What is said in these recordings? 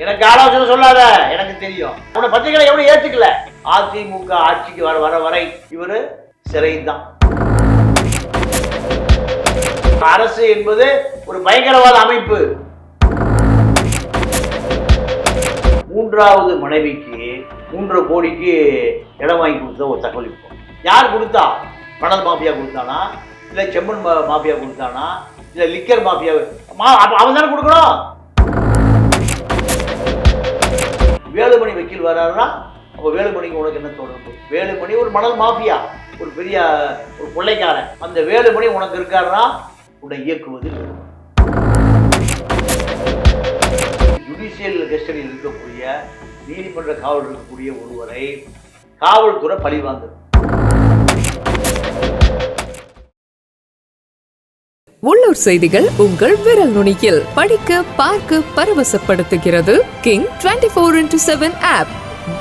எனக்கு ஆலோசனை சொல்லாத. எனக்கு தெரியும். உன்னை பத்திரிகை எவ்வளவு ஏத்துக்கல. அதிமுக ஆட்சிக்கு வர வர வரை இவரு சிறைதான் அரசு என்பது ஒரு பயங்கரவாத அமைப்பு. மூன்றாவது மனைவிக்கு மூன்று கோடிக்கு இடம் வாங்கி கொடுத்த ஒரு தகவல் இப்போ. யார் கொடுத்தா? மணல் மாஃபியா கொடுத்தானா? இல்லை செம்மண் மா- மாஃபியா கொடுத்தானா? இல்லை லிக்கர் மாஃபியா மா அவன் தானே கொடுக்கணும்? வேலுமணி வக்கீல் வராருன்னா அப்போ வேலுமணிக்கு உனக்கு என்ன தொடர்பு வேலுமணி ஒரு மணல் மாஃபியா ஒரு பெரிய ஒரு கொள்ளைக்காரன். அந்த வேலுமணி உனக்கு இருக்காருன்னா உன்னை இயக்குவது ஜுடிஷியல் கஸ்டடியில் இருக்கக்கூடிய நீதிமன்ற காவல் இருக்கக்கூடிய ஒருவரை காவல்துறை பழிவாங்குது உள்ளூர் செய்திகள் உங்கள் விரல் நுனியில். படிக்க பார்க்க பரவசப்படுத்துகிறது King twenty four into seven app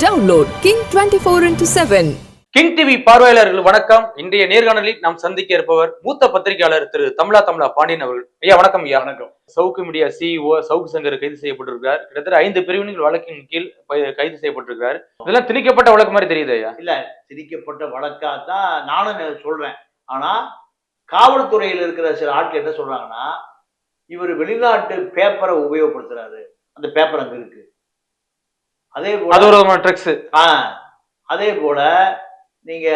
download King twenty four into seven King TV பார்வையாளர்கள் வணக்கம். இன்றைய நேர்காணலில் நாம் சந்திக்க இருப்பவர் மூத்த பத்திரிகையாளர் திரு தமிழா தமிழா பாண்டியன் அவர்கள். ஐயா வணக்கம் ஐயா. வணக்கம். சவுக்கு மீடியா சிஇஓ சவுக்கு சங்கர் கைது செய்யப்பட்டிருக்கிறார். கிட்டத்தட்ட ஐந்து பிரிவினைகள் வழக்கின் கீழ் கைது செய்யப்பட்டிருக்கிறார். இதெல்லாம் திணிக்கப்பட்ட வழக்கு மாதிரி தெரியுது ஐயா. இல்ல திரிக்கப்பட்ட வழக்கா தான் நானும் சொல்றேன். ஆனா காவல்துறையில் இருக்கிற சில ஆட்கள் என்ன சொல்றாங்கன்னா இவர் வெளிநாட்டு பேப்பரை உபயோகப்படுத்துறாரு. அந்த பேப்பர் அங்க இருக்கு. அதே போல ட்ரக்ஸ் ஆ அதே போல நீங்க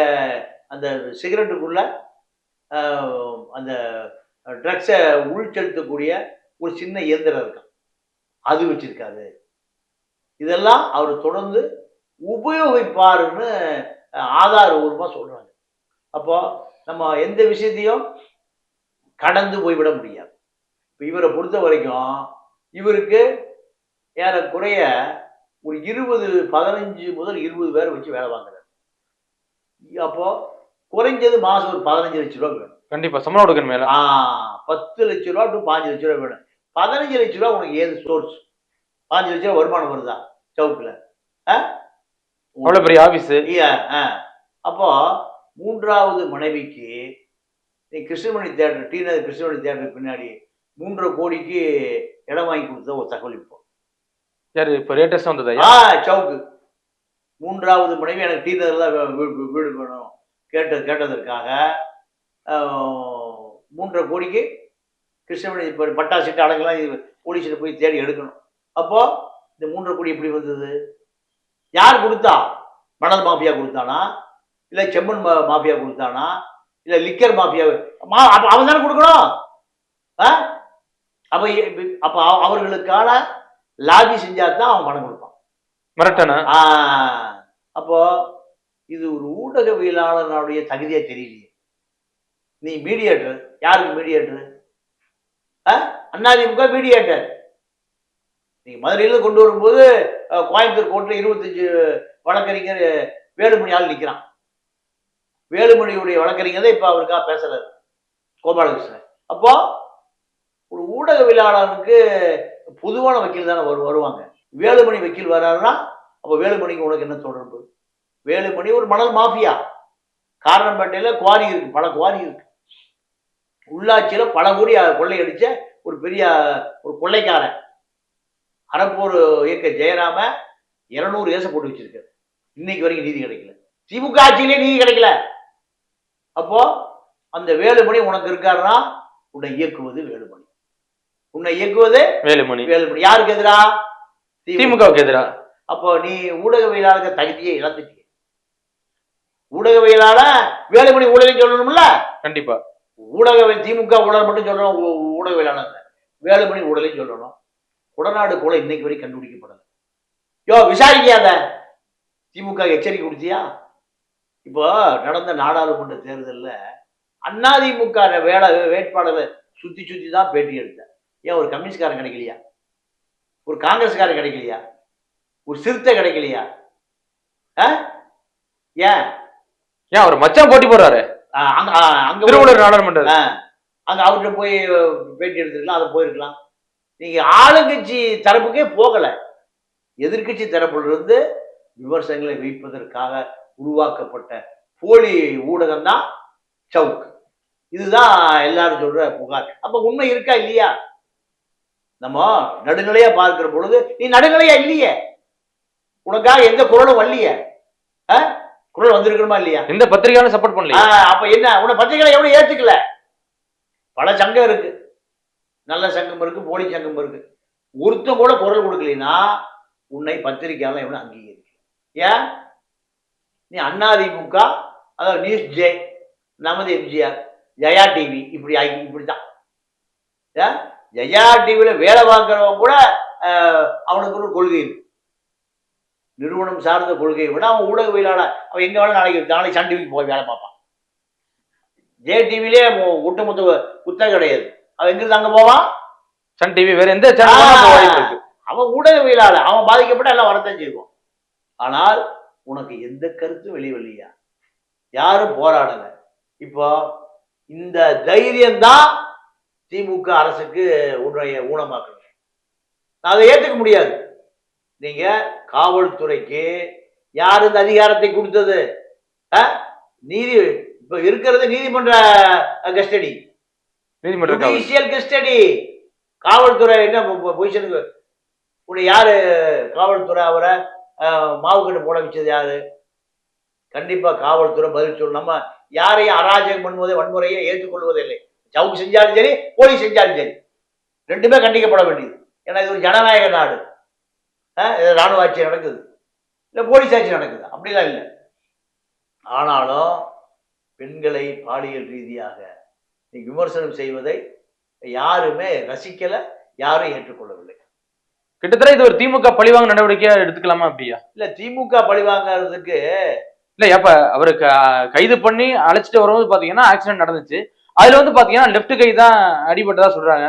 அந்த சிகரெட்டுக்குள்ள அந்த ட்ரக்ஸை உள்செலுத்தக்கூடிய ஒரு சின்ன இயந்திரம் இருக்கும் அது வச்சிருக்காரு. இதெல்லாம் அவர் தொடர்ந்து உபயோகிப்பாருன்னு அஹ், ஆதாரபூர்வமா சொல்றாங்க. அப்போ நம்ம எந்த விஷயத்தையும் கடந்து போய்விட முடியாது. இப்போ இவரை பொறுத்த வரைக்கும் இவருக்கு ஏறக்குறைய ஒரு இருபது பதினஞ்சு முதல் இருபது பேரை வச்சு வேலை வாங்குறாரு. அப்போ குறைஞ்சது மாசம் ஒரு பதினஞ்சு லட்ச ரூபா வேணும். கண்டிப்பா சம்பளம் கொடுக்கணும் மேல. ஆ பத்து லட்ச ரூபா டு பாஞ்சு லட்ச ரூபா வேணும். பதினஞ்சு லட்ச ரூபா உனக்கு ஏது சோர்ஸ் பாஞ்சு லட்ச ரூபா வருமானம் வருதா? சவுக்குல. ஆ? அவ்வளவு பெரிய ஐயா, ஆ. அப்போ மூன்றாவது மனைவிக்கு நீ கிருஷ்ணமணி தேட்டர் டி நகர் கிருஷ்ணமணி தேட்டருக்கு பின்னாடி மூன்றரை கோடிக்கு இடம் வாங்கி கொடுத்த ஒரு தகவல் இப்போ. யாரு இப்ப லேட்டஸ்ட் வந்தது? ஆ சவுக்கு. மூன்றாவது மனைவி எனக்கு டி நகர்ல வீ- வீ- வீடு வேணும். கேட்ட கேட்டதற்காக மூன்றரை கோடிக்கு கிருஷ்ணமணி இப்போ பட்டா சிட்டு அடங்கெல்லாம் இது போலீஸில் போய் தேடி எடுக்கணும். அப்போ இந்த மூன்றரை கோடி எப்படி வந்தது? யார் கொடுத்தா? மணல் மாஃபியா கொடுத்தானா? இல்லை செம்மண் மா- மாஃபியா கொடுத்தானா? இல்லை லிக்கர் மாஃபியா மா அப்போ அவன் தானே கொடுக்கணும்? ஆ? அப்போ அப்போ அவர்களுக்கான லாபி செஞ்சா தான் அவன் பணம் கொடுப்பான். மிரட்டனா? ஆ, அப்போ இது ஒரு ஊடகவியலாளனுடைய தகுதியா தெரியலையே. நீ மீடியேட்டர் யாருக்கு மீடியேட்டர் அண்ணாதிமுக மீடியேட்டர் நீங்க மதுரையில கொண்டு வரும்போது கோயம்புத்தூர் கோர்ட்ல இருபத்தஞ்சு வழக்கறிஞர் வேலுமணி ஆள் நிக்கிறான். வேலுமணியுடைய வழக்கறிஞர் தான் இப்ப அவருக்கா பேசுறாரு. கோபாலகிருஷ்ணன். அப்போ ஒரு ஊடகவியலாளருக்கு பொதுவான வக்கீல் தானே வரு வருவாங்க. வேலுமணி வக்கீல் வர்றாருன்னா அப்போ வேலுமணிக்கு உனக்கு என்ன தொடர்பு? வேலுமணி ஒரு மணல் மாஃபியா. காரணம்பேட்டையில் குவாரி இருக்கு பல குவாரி இருக்கு. உள்ளாட்சியில் பல கோடி கொள்ளையடிச்ச ஒரு பெரிய ஒரு கொள்ளைக்காரன். அறப்போர் இயக்க ஜெயராம இருநூறு ஏச போட்டு வச்சிருக்காரு. இன்னைக்கு வரைக்கும் நீதி கிடைக்கல. திமுக ஆட்சியிலே நீதி கிடைக்கல. அப்போ அந்த வேலுமணி உனக்கு இருக்காருன்னா உன்னை இயக்குவது வேலுமணி. உன்னை இயக்குவது வேலுமணி. வேலுமணி. யாருக்கு எதிரா? திமுகவுக்கு எதிரா? அப்போ நீ ஊடகவியலாளர் தகுதியை இழந்துட்டீங்க ஊடகவியலாள வேலுமணி ஊடகம் சொல்லணும்ல? கண்டிப்பா. ஊடக திமுக ஊழல் மட்டும் சொல்லணும் ஊடகவியலாளர் வேலுமணி ஊழலையும் சொல்லணும். உடநாடு போல இன்னைக்கு வரை கண்டுபிடிக்கப்படல. யோ விசாரிக்காத திமுக எச்சரிக்கை கொடுத்தியா? இப்போ நடந்த நாடாளுமன்ற தேர்தல்ல அதிமுக வேலை வேட்பாளரை சுத்தி சுத்தி தான் பேட்டி எடுத்தேன். ஏன் ஒரு கம்யூனிஸ்ட்காரன் கிடைக்கலையா? ஒரு காங்கிரஸ்காரன் கிடைக்கலையா? ஒரு சிறுத்தை கிடைக்கலையா? ஏன்? ஏன் அவர் மச்சான் போட்டி போடுறாரு? அங்க திருவள்ளூர் நாடாளுமன்ற. அங்க அவர்கிட்ட போய் பேட்டி எடுத்துருக்கலாம் அதை போயிருக்கலாம். நீங்க ஆளுங்கட்சி தரப்புக்கே போகல. எதிர்க்கட்சி தரப்புல இருந்து விமர்சனங்களை வைப்பதற்காக உருவாக்கப்பட்ட போலி ஊடகம் தான் சவுக். இதுதான் எல்லாரும் சொல்ற புகார். அப்ப உண்மை இருக்கா இல்லையா? நம்ம நடுநிலையா பார்க்கிற பொழுது நீ நடுநிலையா இல்லையே? உனக்காக எந்த குரலும் வரலையே? குரல் வந்திருக்கணுமா இல்லையா? எந்த பத்திரிகையாலும் சப்போர்ட் பண்ணலையே? ஆஹ் அப்ப என்ன? உன்னை பத்திரிகை எவ்வளவு ஏத்துக்கல? பல சங்கம் இருக்கு. நல்ல சங்கம் இருக்கு போலி சங்கம் இருக்கு. ஒருத்தன் கூட குரல் கொடுக்கலைன்னா உன்னை பத்திரிகையாளர் எவ்வளவு அங்கீகரிக்கல. ஏன்? நீ அண்ணாதிமுக அதாவது நியூஸ் ஜே நமது எம்ஜிஆர் ஜெயா டிவி இப்படி ஆகி இப்படிதான் ஏன்? ஜெயா டிவியில வேலை பார்க்கறவன் கூட அவனுக்கு ஒரு கொள்கை இருக்கு. நிறுவனம் சார்ந்த கொள்கையை விட அவன் ஊடகவியலாளர் அவன் எங்க வேணாலும் நாளைக்கு நாளைக்கு சன் டிவிக்கு போய் வேலை பார்ப்பான். ஜே டிவிலே ஒட்டுமொத்த புத்தகம் கிடையாது. அவன் எங்கிருந்து அங்க போவான்? சன் டிவி வேற எந்த சேனல் அவன் ஊடகவியலாளர் அவன் பாதிக்கப்பட்ட எல்லாம் வரத்தான் செய்வான். ஆனால் உனக்கு எந்த கருத்தும் வெளிவல்லையா யாரும் போராடல. இப்போ இந்த தைரியம்தான் திமுக அரசுக்கு உன்னுடைய ஊனமாக்குறது நான் அதை ஏத்துக்க முடியாது. நீங்க காவல்துறைக்கு யார் இந்த அதிகாரத்தை கொடுத்தது? நீதி இப்ப இருக்கிறது நீதிமன்ற கஸ்டடி. நீதிமன்ற கஸ்டடி. காவல்துறை என்ன பொசிஷனுக்கு உன்னை யாரு காவல்துறை அவரை மாவு கட்டு போட வச்சது யாரு? கண்டிப்பாக காவல்துறை பதில் சொல்லணும் நம்ம யாரையும் அராஜகம் பண்ணுவதை வன்முறையை ஏற்றுக்கொள்வதில்லை. சவுக்கு செஞ்சாலும் சரி போலீஸ் செஞ்சாலும் சரி. ரெண்டுமே கண்டிக்கப்பட வேண்டியது. ஏன்னா இது ஒரு ஜனநாயக நாடு. இது ராணுவ ஆட்சி நடக்குது. இல்லை போலீஸ் ஆட்சி நடக்குது. அப்படிலாம் இல்லை. ஆனாலும் பெண்களை பாலியல் ரீதியாக நீ விமர்சனம் செய்வதை யாருமே ரசிக்கலை யாரும் ஏற்றுக்கொள்ளவில்லை. கிட்டத்தட்ட இது ஒரு திமுக பழிவாங்க நடவடிக்கையா எடுத்துக்கலாமா அப்படியா? இல்ல திமுக பழிவாங்கறதுக்கு இல்ல அப்ப அவருக்கு கைது பண்ணி அழைச்சிட்டு வரும்போது பாத்தீங்கன்னா ஆக்சிடென்ட் நடந்துச்சு. அதுல வந்து பாத்தீங்கன்னா லெஃப்ட் கை தான் அடிபட்டதா சொல்றாங்க.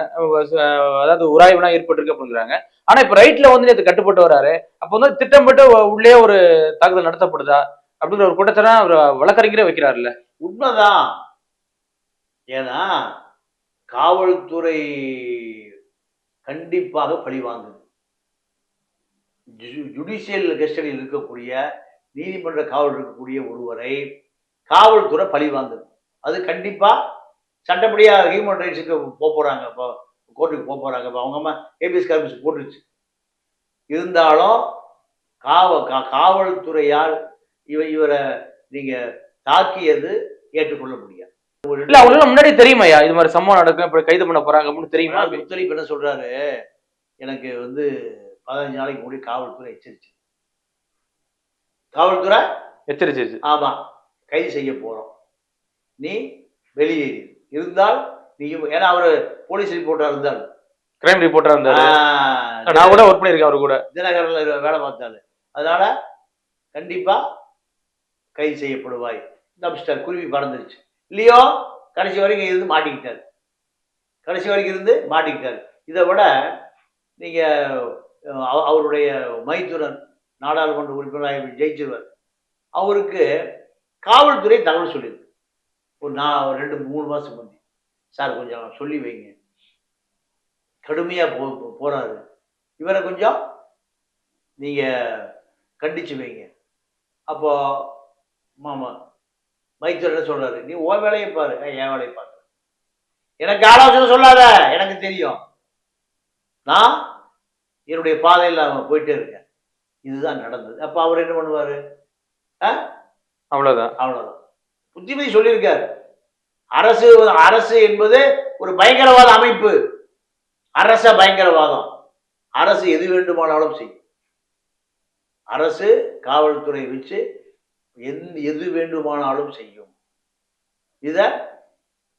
அதாவது உராய்வுலாம் ஏற்பட்டிருக்கு அப்படிங்கிறாங்க. ஆனா இப்ப ரைட்ல வந்து நேத்து கட்டுப்பட்டு வராரு. அப்ப வந்து திட்டமிட்டு உள்ளே ஒரு தாக்குதல் நடத்தப்படுதா அப்படிங்கிற ஒரு குற்றச்சாட்டை அவர் வழக்கறிஞரே வைக்கிறாருல்ல. உண்மைதான். ஏன்னா காவல்துறை கண்டிப்பாக பழிவாங்குது ஜுடிஷியல் கஸ்டடியில் இருக்கக்கூடிய நீதிமன்ற காவல் இருக்கக்கூடிய ஒருவரை காவல்துறை பழிவாங்குது அது கண்டிப்பா சட்டப்படியா ஹியூமன் ரைட்ஸுக்கு போக போறாங்க. இப்போ கோர்ட்டுக்கு போக போறாங்க. இப்போ அவங்க அம்மா ஏபிஎஸ் கார்பிஸ் போட்டுருச்சு. இருந்தாலும் காவ கா- காவல்துறையால் இவ இவரை நீங்க தாக்கியது ஏற்றுக்கொள்ள முடியாது. இல்ல அவங்களுக்கு முன்னாடி தெரியுமாயா? இது மாதிரி சம்பவம் நடக்கும் இப்ப கைது பண்ண போறாங்க அப்படின்னு தெரியுமா? முத்தலீப் என்ன சொல்றாரு? எனக்கு வந்து பதினஞ்சு நாளைக்கு முன்னாடி காவல்துறை எச்சரிச்சு. காவல்துறை? எச்சரிச்சிருச்சு. ஆமா. கைது செய்ய போறோம். நீ வெளியேறி. இருந்தால் நீயும் ஏன்னா அவரு போலீஸ் ரிப்போர்ட்டா இருந்தாரு. கிரைம் ரிப்போர்ட்டரா இருந்தாரு. நான் கூட ஒர்க் பண்ணிருக்கேன் அவரு கூட. தினகரன்ல வேலை பார்த்தாரு. அதனால கண்டிப்பா கைது செய்யப்படுவாய். தப்பிச்சிட்டார் குருவி பறந்துருச்சு. இல்லையோ கடைசி வரைக்கும் இருந்து மாட்டிக்கிட்டாரு. கடைசி வரைக்கும் இருந்து மாட்டிக்கிட்டாரு. இதை விட நீங்க அஹ், அவ- அவருடைய மைத்துரன் நாடாளுமன்ற உறுப்பினராக ஜெயிச்சிருவார். அவருக்கு காவல்துறை தகவல் சொல்லியிருக்கு. ஒரு நான் ஒரு ரெண்டு மூணு மாதம் முந்தி. சார் கொஞ்சம் சொல்லி வைங்க. கடுமையாக போ போகிறாரு இவரை கொஞ்சம் நீங்கள் கண்டிச்சு வைங்க. அப்போ மாமா மைத்தர் சொல்கிறாரு நீ ஓ வேலையை பாரு. என் வேலையை பாரு. எனக்கு ஆலோசனை சொல்லாத. எனக்கு தெரியும். நான் என்னுடைய பாதையில் நான் போயிட்டே இருக்கேன். இதுதான் நடந்தது. அப்போ அவர் என்ன பண்ணுவாரு? அவ்வளவுதான். அவ்வளவுதான். புத்திமதி சொல்லியிருக்காரு. அரசு அரசு என்பது ஒரு பயங்கரவாத அமைப்பு. அரச பயங்கரவாதம். அரசு எது வேண்டுமானாலும் செய்யும். அரசு காவல்துறை வச்சு எந்த எது வேண்டுமானாலும் செய்யும். இத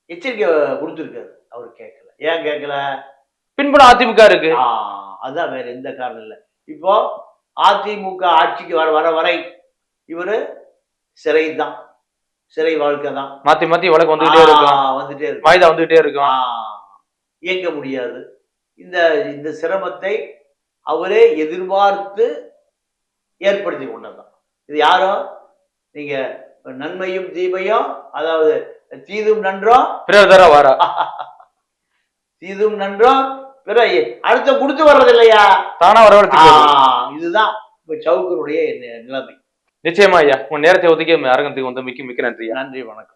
எச்சரிக்கை கொடுத்துருக்காரு. அவர் கேட்கல. ஏன் கேட்கல? பின்புலம் அதிமுக இருக்கு. ஆ, அதான் வேற எந்த காரணம் இல்லை. இப்போ அதிமுக ஆட்சிக்கு வர வர வரை இவரு சிறை தான். சிறை வாழ்க்கை தான். மாத்தி மாத்தி வழக்கு வந்துகிட்டே இருக்கும். வந்துட்டே இருக்கு வாய்தா வந்துகிட்டே இருக்கும். இயங்க முடியாது. இந்த இந்த சிரமத்தை அவரே எதிர்பார்த்து ஏற்படுத்தி கொண்டதுதான். இது யாரும் நீங்க நன்மையும் தீமையும் அதாவது தீதும் நன்றும் பிறர் தர வாரா. தீதும் நன்றும் பிற அடுத்த கொடுத்து வர்றது இல்லையா தானா ஆ, வரவழைச்சு இதுதான் இப்ப சவுக்கருடைய நிலைமை. நிச்சயமா ஐயா. உங்க நேரத்தை ஒதுக்கி அரங்கத்துக்கு வந்து மிக்க மிக்க நன்றி நன்றி வணக்கம்.